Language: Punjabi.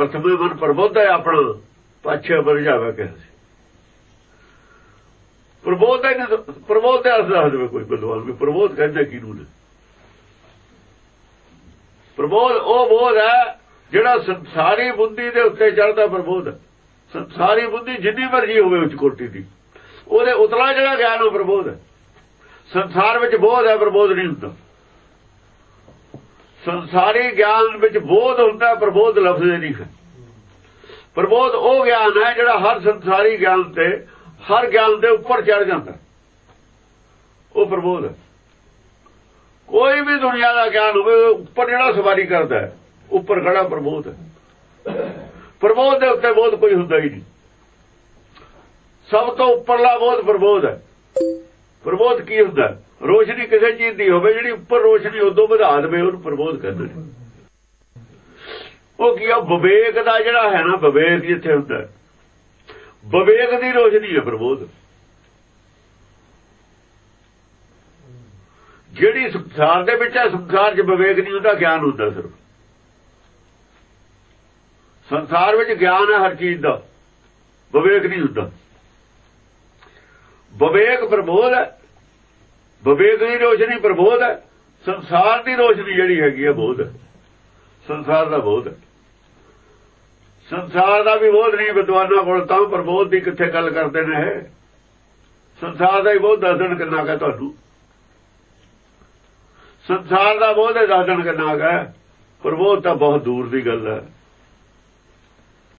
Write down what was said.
ਪ੍ਰਥਮੇ ਮਨ ਪ੍ਰਬੋਧ ਹੈ ਆਪਣਾ, ਪਾਛੇ ਬਰਝਾਵਾ ਕਿਹਾ ਸੀ ਪ੍ਰਬੋਧ ਹੈ ਪ੍ਰਬੋਧ ਦੇ ਅਰਥ ਦੱਸ ਕੋਈ ਵਿਦਵਾਨ ਵੀ ਪ੍ਰਬੋਧ ਕਹਿੰਦੇ ਕਿਹਨੂੰ ਨੇ? ਪ੍ਰਬੋਧ, ਉਹ ਬੋਧ ਹੈ ਜਿਹੜਾ ਸੰਸਾਰੀ ਬੁੱਧੀ ਦੇ ਉੱਤੇ ਚੜਦਾ ਪ੍ਰਬੋਧ ਹੈ। ਸੰਸਾਰੀ ਬੁੱਧੀ ਜਿੰਨੀ ਮਰਜ਼ੀ ਹੋਵੇ ਉੱਚ ਕੋਟੀ ਦੀ। ਉਹਦੇ ਉਤਲਾ ਜਿਹੜਾ ਗਿਆਨ ਉਹ ਪ੍ਰਬੋਧ ਹੈ। ਸੰਸਾਰ ਵਿੱਚ ਬੋਧ ਹੈ, ਪ੍ਰਬੋਧ ਨਹੀਂ ਹੁੰਦਾ। ਸੰਸਾਰੀ ਗਿਆਨ ਵਿੱਚ ਬੋਧ ਹੁੰਦਾ, ਪ੍ਰਬੋਧ ਲਫ਼ਜ਼ ਨਹੀਂ ਪ੍ਰਬੋਧ ਉਹ ਗਿਆਨ ਹੈ ਜਿਹੜਾ ਹਰ ਸੰਸਾਰੀ ਗਿਆਨ ਤੇ, ਹਰ ਗਿਆਨ ਦੇ ਉੱਪਰ ਚੜ ਜਾਂਦਾ। ਉਹ ਪ੍ਰਬੋਧ ਹੈ। ਕੋਈ ਵੀ ਦੁਨੀਆ ਦਾ ਗਿਆਨ ਹੋਵੇ ਉੱਪਰ ਜਿਹੜਾ ਸਵਾਰੀ ਕਰਦਾ ਹੈ, ਉੱਪਰ ਖੜਾ ਪ੍ਰਬੋਧ ਹੈ। ਪ੍ਰਬੋਧ ਦੇ ਉੱਤੇ ਬੋਧ ਕੋਈ ਹੁੰਦਾ ਹੀ ਨਹੀਂ। ਸਭ ਤੋਂ ਉੱਪਰਲਾ ਬੋਧ ਪ੍ਰਬੋਧ ਹੈ। ਪ੍ਰਬੋਧ ਕੀ ਹੁੰਦਾ? ਰੋਸ਼ਨੀ ਕਿਸੇ ਚੀਜ਼ ਦੀ ਹੋਵੇ, ਜਿਹੜੀ ਉੱਪਰ ਰੋਸ਼ਨੀ ਉਦੋਂ ਵਧਾ ਦੇਵੇ ਉਹਨੂੰ ਪ੍ਰਬੋਧ ਕਹਿੰਦੇ ਨੇ। ਉਹ ਕੀ ਆ? ਵਿਵੇਕ ਦਾ ਜਿਹੜਾ ਹੈ ਨਾ, ਵਿਵੇਕ ਜਿੱਥੇ ਹੁੰਦਾ ਵਿਵੇਕ ਦੀ ਰੋਸ਼ਨੀ ਹੈ ਪ੍ਰਬੋਧ। ਜਿਹੜੀ ਸੰਸਾਰ ਦੇ ਵਿੱਚ ਹੈ, ਸੰਸਾਰ 'ਚ ਵਿਵੇਕ ਨਹੀਂ ਹੁੰਦਾ, ਗਿਆਨ ਹੁੰਦਾ ਸਿਰਫ। ਸੰਸਾਰ ਵਿੱਚ ਗਿਆਨ ਹੈ ਹਰ ਚੀਜ਼ ਦਾ। ਵਿਵੇਕ ਨਹੀਂ ਹੁੰਦਾ। ਵਿਵੇਕ ਪ੍ਰਬੋਧ ਹੈ। ਵਿਵੇਕ ਦੀ ਰੋਸ਼ਨੀ ਪ੍ਰਬੋਧ ਹੈ। ਸੰਸਾਰ ਦੀ ਰੋਸ਼ਨੀ ਜਿਹੜੀ ਹੈਗੀ ਹੈ, ਬੋਧ ਹੈ। ਸੰਸਾਰ ਦਾ ਬੋਧ ਹੈ। ਸੰਸਾਰ ਦਾ ਵੀ ਬੋਧ ਨਹੀਂ, ਵਿਦਵਾਨਾਂ ਕੋਲ ਤਾਂ ਪ੍ਰਬੋਧ ਦੀ ਕਿੱਥੇ ਗੱਲ ਕਰਦੇ ਨੇ ਇਹ? ਸੰਸਾਰ ਦਾ ਹੀ ਬੋਧ ਦੱਸਣ ਕਿੰਨਾ ਕਾ ਤੁਹਾਨੂੰ? ਸੰਸਾਰ ਦਾ ਬੋਧ ਹੈ ਦੱਸਣ ਕਿੰਨਾ ਕਾ ਪ੍ਰਬੋਧ ਤਾਂ ਬਹੁਤ ਦੂਰ ਦੀ ਗੱਲ ਹੈ।